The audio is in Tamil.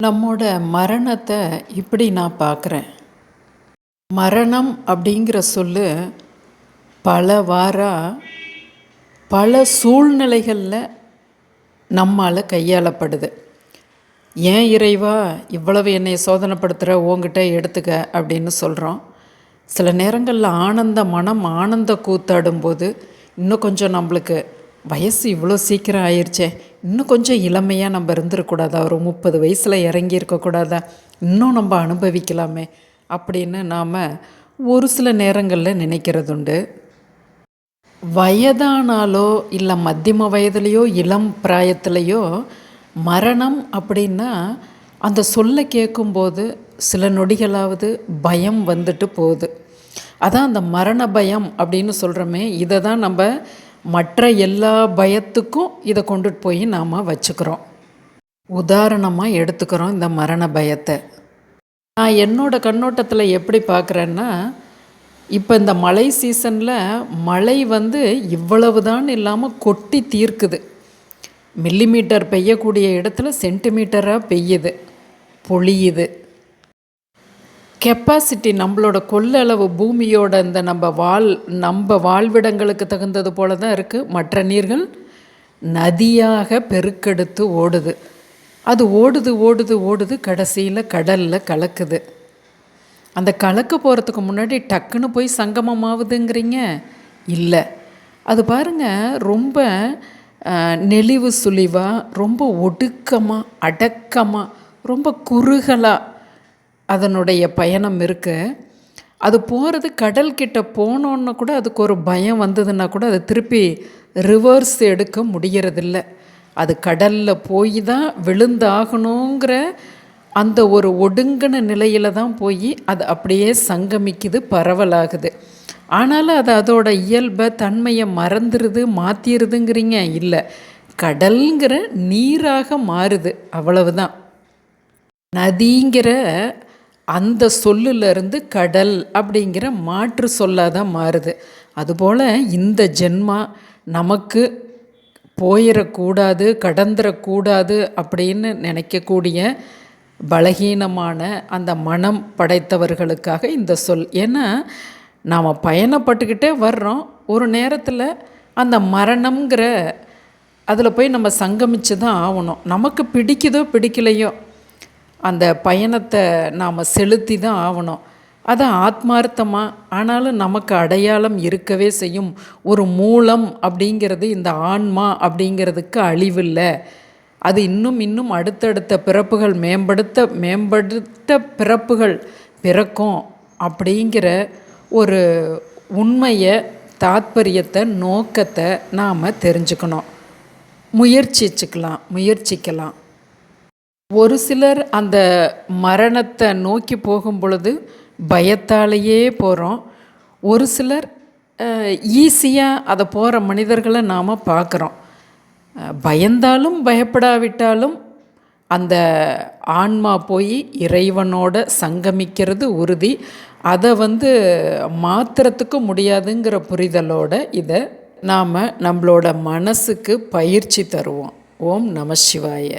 நம்மோட மரணத்தை இப்படி நான் பார்க்குறேன். மரணம் அப்படிங்கிற சொல்லு பல வாராக பல சூழ்நிலைகளில் நம்மால் கையாளப்படுது. ஏன் இறைவா இவ்வளவு என்னை சோதனைப்படுத்துகிற உங்ககிட்ட எடுத்துக்க அப்படின்னு சொல்கிறோம் சில நேரங்களில் ஆனந்த மனம் ஆனந்த கூத்தாடும்போது இன்னும் கொஞ்சம் நம்மளுக்கு வயசு இவ்வளோ சீக்கிரம் ஆயிடுச்சே இன்னும் கொஞ்சம் இளமையாக நம்ம இருந்துருக்கூடாதா ஒரு முப்பது வயசில் இறங்கி இருக்கக்கூடாதா. இன்னும் நம்ம அனுபவிக்கலாமே அப்படின்னு நாம் ஒரு சில நேரங்களில் நினைக்கிறதுண்டு. வயதானாலோ இல்லை மத்தியம வயதுலேயோ இளம் பிராயத்துலேயோ மரணம் அப்படின்னா அந்த சொல்லை கேட்கும்போது சில நொடிகளாவது பயம் வந்துட்டு போகுது. அதான் அந்த மரண பயம் அப்படின்னு சொல்கிறோமே இதை தான் நம்ம மற்ற எல்லா பயத்துக்கும் இதை கொண்டுட்டு போய் நாம் வச்சுக்கிறோம். உதாரணமாக எடுத்துக்கிறோம் இந்த மரண பயத்தை. நான் என்னோடய கண்ணோட்டத்தில் எப்படி பார்க்குறேன்னா இப்போ இந்த மழை சீசனில் மழை வந்து இவ்வளவு தான் இல்லாமல் கொட்டி தீர்க்குது. மில்லிமீட்டர் பெய்யக்கூடிய இடத்துல சென்டிமீட்டராக பெய்யுது. பொழியுது. கெப்பாசிட்டி நம்மளோட கொள்ளளவு பூமியோட இந்த நம்ம வாழ் நம்ம வாழ்விடங்களுக்கு தகுந்தது போல தான் இருக்குது மற்ற நீர்கள் நதியாக பெருக்கெடுத்து ஓடுது. அது ஓடுது ஓடுது ஓடுது கடைசியில் கடலில் கலக்குது. அந்த கலக்க போகிறதுக்கு முன்னாடி டக்குன்னு போய் சங்கமமாகுதுங்கிறீங்க? இல்லை. அது பாருங்கள் ரொம்ப நெளிவு சுழிவாக ரொம்ப ஒடுக்கமாக அடக்கமாக ரொம்ப குறுகலாக அதனுடைய பயணம் இருக்குது அது போகிறது கடல்கிட்ட போனோன்னு கூட அதுக்கு ஒரு பயம் வந்ததுன்னா கூட அது திருப்பி ரிவர்ஸ் எடுக்க முடியறதில்ல. அது கடலில் போய் தான் விழுந்தாகணுங்கிற அந்த ஒரு ஒடுங்கின நிலையில் தான் போய் அது அப்படியே சங்கமிக்குது பரவலாகுது. ஆனாலும் அது அதோட இயல்பை தன்மையை மறந்துடுது மாற்றிடுதுங்கிறீங்க இல்லை. கடல்ங்கிற நீராக மாறுது அவ்வளவுதான். நதிங்கிற அந்த சொல்லிலிருந்து கடல் அப்படிங்கிற மாற்று சொல்லாக தான் மாறுது. அதுபோல் இந்த ஜென்மா நமக்கு போயிடக்கூடாது கடந்துடக்கூடாது அப்படின்னு நினைக்கக்கூடிய பலகீனமான அந்த மனம் படைத்தவர்களுக்காக இந்த சொல். ஏன்னா நாம் பயணப்பட்டுக்கிட்டே வர்றோம். ஒரு நேரத்தில் அந்த மரணங்கிற அதில் போய் நம்ம சங்கமித்து தான் ஆகணும். நமக்கு பிடிக்குதோ பிடிக்கலையோ அந்த பயணத்தை நாம் செலுத்தி தான் ஆகணும் அது ஆத்மார்த்தமாக ஆனாலும் நமக்கு அடையாளம் இருக்கவே செய்யும் ஒரு மூலம் அப்படிங்கிறது இந்த ஆன்மா அப்படிங்கிறதுக்கு அழிவில்லை. அது இன்னும் இன்னும் அடுத்தடுத்த பிறப்புகள் மேம்படுத்த மேம்படுத்த பிறப்புகள் பிறக்கும் அப்படிங்கிற ஒரு உண்மையை தாத்பரியத்தை நோக்கத்தை நாம் தெரிஞ்சுக்கணும். முயற்சிச்சுக்கலாம் முயற்சிக்கலாம். ஒரு சிலர் அந்த மரணத்தை நோக்கி போகும் பொழுது பயத்தாலேயே போகிறோம் ஒரு சிலர் ஈஸியாக அதை போகிற மனிதர்களை நாம் பார்க்குறோம் பயந்தாலும் பயப்படாவிட்டாலும் அந்த ஆன்மா போய் இறைவனோட சங்கமிக்கிறது உறுதி. அதை வந்து மாற்றுறதுக்கு முடியாதுங்கிற புரிதலோட இதை நாம் நம்மளோட மனசுக்கு பயிற்சி தருவோம். ஓம் நம சிவாய.